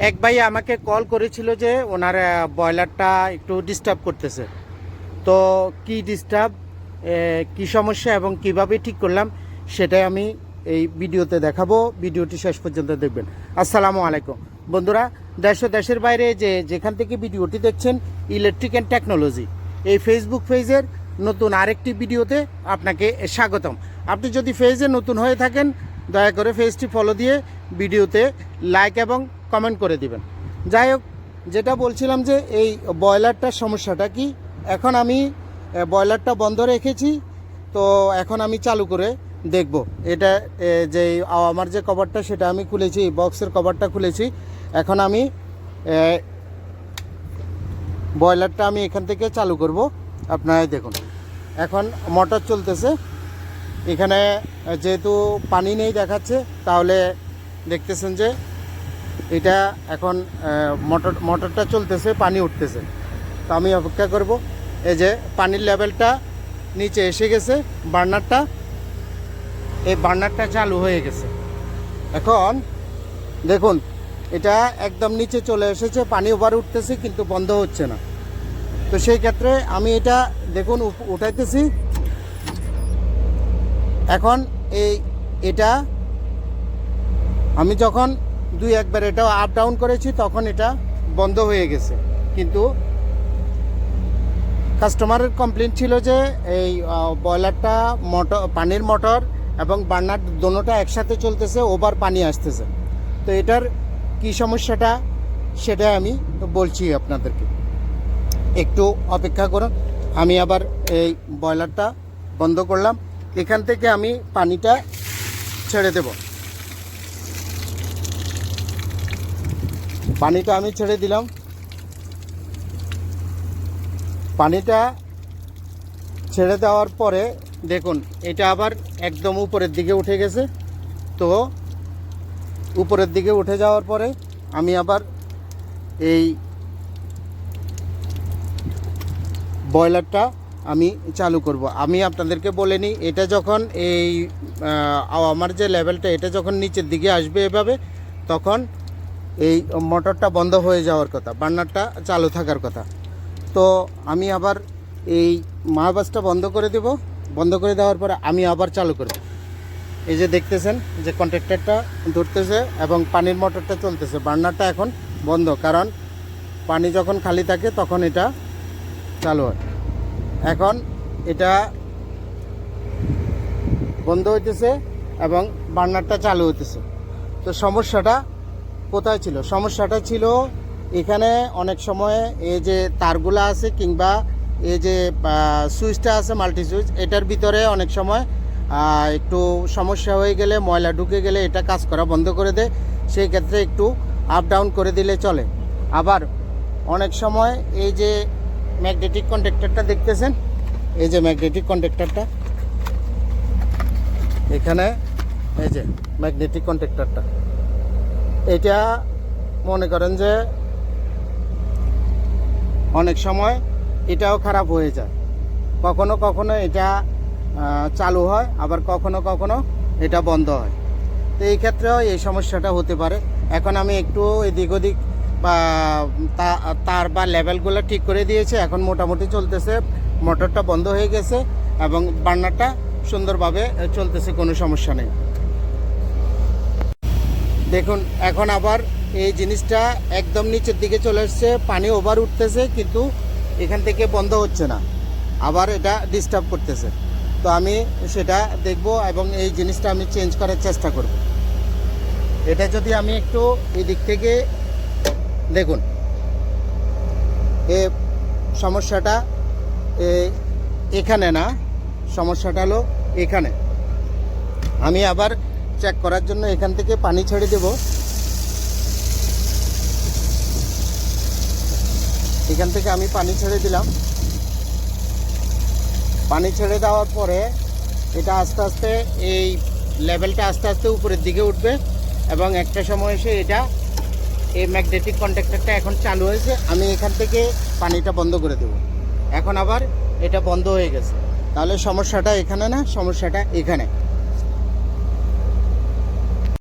এক ভাই আমাকে কল করেছিল যে ওনার ব্রয়লারটা একটু ডিস্টার্ব করতেছে। তো কি ডিস্টার্ব কি সমস্যা এবং কীভাবে ঠিক করলাম, সেটাই আমি এই ভিডিওতে দেখাবো। ভিডিওটি শেষ পর্যন্ত দেখবেন। আসসালামু আলাইকুম। বন্ধুরা, দেশ ও দেশের বাইরে যে যেখান থেকে ভিডিওটি দেখছেন, ইলেকট্রিক অ্যান্ড টেকনোলজি, এই ফেসবুক পেজের নতুন আরেকটি ভিডিওতে আপনাকে স্বাগতম। আপনি যদি ফেজে নতুন হয়ে থাকেন, দয়া করে ফেজটি ফলো দিয়ে ভিডিওতে লাইক এবং কমেন্ট করে দিবেন। যাই হোক, যেটা বলছিলাম যে এই ব্রয়লারটার সমস্যাটা কি? এখন আমি ব্রয়লারটা বন্ধ রেখেছি, তো এখন আমি চালু করে দেখব। এটা যে আমার যে কভারটা সেটা আমি খুলেছি বক্সের কভারটা খুলেছি। এখন আমি ব্রয়লারটা আমি এখান থেকে চালু করব। আপনারা দেখুন। এখন মোটর চলতেছে। এখানে যেহেতু পানি নেই দেখাচ্ছে, তাহলে দেখতেছেন যে এটা এখন মোটর, মোটরটা চলতেছে, পানি উঠতেছে। তো আমি অপেক্ষা করব, এই যে পানির লেভেলটা নিচে এসে গেছে, বার্নারটা। এই বার্নারটা চালু হয়ে গেছে। এখন দেখুন, এটা একদম নিচে চলে এসেছে, পানি ওভার উঠতেছে, কিন্তু বন্ধ হচ্ছে না। তো সেই ক্ষেত্রে আমি এটা দেখুন উঠাইতেছি। এখন এই, এটা আমি যখন দুই একবার এটা আপ ডাউন করেছি, তখন এটা বন্ধ হয়ে গেছে। কিন্তু কাস্টমারের কমপ্লেন ছিল যে এই বয়লারটা মোটর পানির মোটর এবং বার্নার দোনোটা একসাথে চলতেছে ওভার পানি আসতেছে। তো এটার কি সমস্যাটা সেটা আমি বলছি আপনাদেরকে। একটু অপেক্ষা করুন, আমি আবার এই বয়লারটা বন্ধ করলাম। এখান থেকে আমি পানিটা ছেড়ে দেব। পানিটা আমি ছেড়ে দিলাম। পানিটা ছেড়ে দেওয়ার পরে দেখুন, এটা আবার একদম উপরের দিকে উঠে গেছে। তো উপরের দিকে উঠে যাওয়ার পরে আমি আবার এই বয়লারটা আমি চালু করব। আমি আপনাদেরকে বলে নিই, এটা যখন এই আমার যে লেভেলটা, এটা যখন নিচের দিকে আসবে এভাবে, তখন এই মোটরটা বন্ধ হয়ে যাওয়ার কথা, বার্নারটা চালু থাকার কথা। তো আমি আবার এই মাহবাসটা বন্ধ করে দেব, বন্ধ করে দেওয়ার পরে আমি আবার চালু করব। এই যে দেখতেছেন, যে কন্ট্রাক্টরটা ধরতেছে এবং পানির মোটরটা চলতেছে, বার্নারটা এখন বন্ধ, কারণ পানি যখন খালি থাকে তখন এটা চালু হয়। এখন এটা বন্ধ হইতেছে এবং বার্নারটা চালু হইতেছে। তো সমস্যাটা কোথায় ছিল? সমস্যাটা ছিল এখানে অনেক সময় এই যে তারগুলা আছে কিংবা এই যে সুইচটা আছে মাল্টি সুইচ, এটার ভিতরে অনেক সময় একটু সমস্যা হয়ে গেলে, ময়লা ঢুকে গেলে এটা কাজ করা বন্ধ করে দেয়। সেই ক্ষেত্রে একটু আপ ডাউন করে দিলে চলে। আবার অনেক সময় এই যে ম্যাগনেটিক কন্ডাক্টরটা দেখতেছেন? এই যে ম্যাগনেটিক কন্ডাক্টরটা এখানে এই যে ম্যাগনেটিক কন্ডাক্টরটা এটা মনে করেন যে অনেক সময় এটাও খারাপ হয়ে যায়। কখনো কখনো এটা চালু হয়, আবার কখনো কখনো এটা বন্ধ হয়। তো এই ক্ষেত্রেও এই সমস্যাটা হতে পারে। এখন আমি একটু এদিক ওদিক বা তার বা লেভেলগুলো ঠিক করে দিয়েছে। এখন মোটামুটি চলতেছে, মোটরটা বন্ধ হয়ে গেছে এবং বার্নারটা সুন্দরভাবে চলতেছে, কোনো সমস্যা নেই। দেখুন, এখন আবার এই জিনিসটা একদম নিচের দিকে চলে এসছে, পানি ওভার উঠতেছে, কিন্তু এখান থেকে বন্ধ হচ্ছে না। আবার এটা ডিস্টার্ব করতেছে। তো আমি সেটা দেখব এবং এই জিনিসটা আমি চেঞ্জ করার চেষ্টা করব। এটা যদি আমি একটু এই দিক থেকে দেখুন, এ সমস্যাটা এখানে না, সমস্যাটা হলো এখানে। আমি আবার চেক করার জন্য এখান থেকে পানি ছেড়ে দেব। এখান থেকে আমি পানি ছেড়ে দিলাম। পানি ছেড়ে দেওয়ার পরে এটা আস্তে আস্তে এই লেভেলটা আস্তে আস্তে উপরের দিকে উঠবে এবং একটা সময় এসে এটা এই ম্যাগনেটিক কন্ট্রাক্টরটা এখন চালু হয়েছে। আমি এখান থেকে পানিটা বন্ধ করে দেব। এখন আবার এটা বন্ধ হয়ে গেছে। তাহলে সমস্যাটা এখানে না, সমস্যাটা এখানে।